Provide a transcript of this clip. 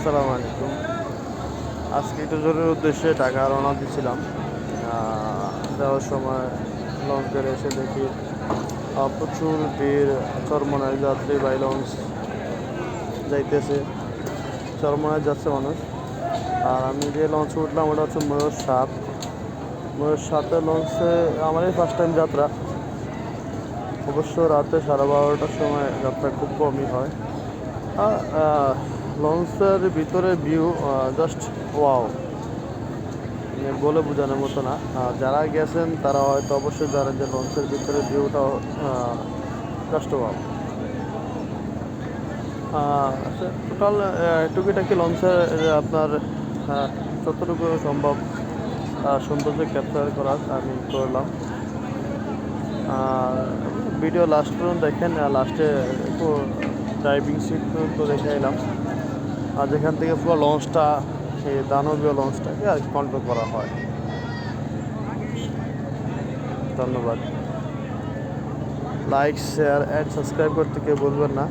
আসসালামু আলাইকুম। আজকে একটু জরুরি উদ্দেশ্যে ঢাকা রওনা দিচ্ছিলাম আহ, যাওয়ার সময় লঞ্চ করে এসে দেখি প্রচুর ভিড় চরমনায় যাত্রী বাই লঞ্চ যাইতেছে। চরমনায় যাচ্ছে মানুষ। আর আমি যে লঞ্চে উঠলাম ওটা হচ্ছে ময়ূর সাত। ময়ূর সাতের লঞ্চে আমারই ফার্স্ট টাইম যাত্রা। অবশ্য রাতে সাড়ে বারোটার সময় যাত্রা খুব কমই হয়। আর লঞ্চের ভিতরে ভিউ জাস্ট ওয়াও মানে বলে বোঝানোর মতো না। যারা গেছেন, তারা হয়তো অবশ্যই জানেন যে লঞ্চের ভিতরে ভিউটা জাস্ট ওয়াও টোটাল টুকিটাকি লঞ্চের আপনার যতটুকু সম্ভব সৌন্দর্য ক্যাপচার করার আমি করলাম। আর ভিডিও লাস্ট পর্যন্ত দেখেন লাস্টে একটু ড্রাইভিং সিট পর্যন্ত দেখে এলাম আর যেখান থেকে পুরো লঞ্চটা, সেই দানবীয় লঞ্চটাকে আর কন্ট্রোল করা হয়। ধন্যবাদ। লাইক শেয়ার অ্যান্ড সাবস্ক্রাইব করতে কেউ বলবেন না।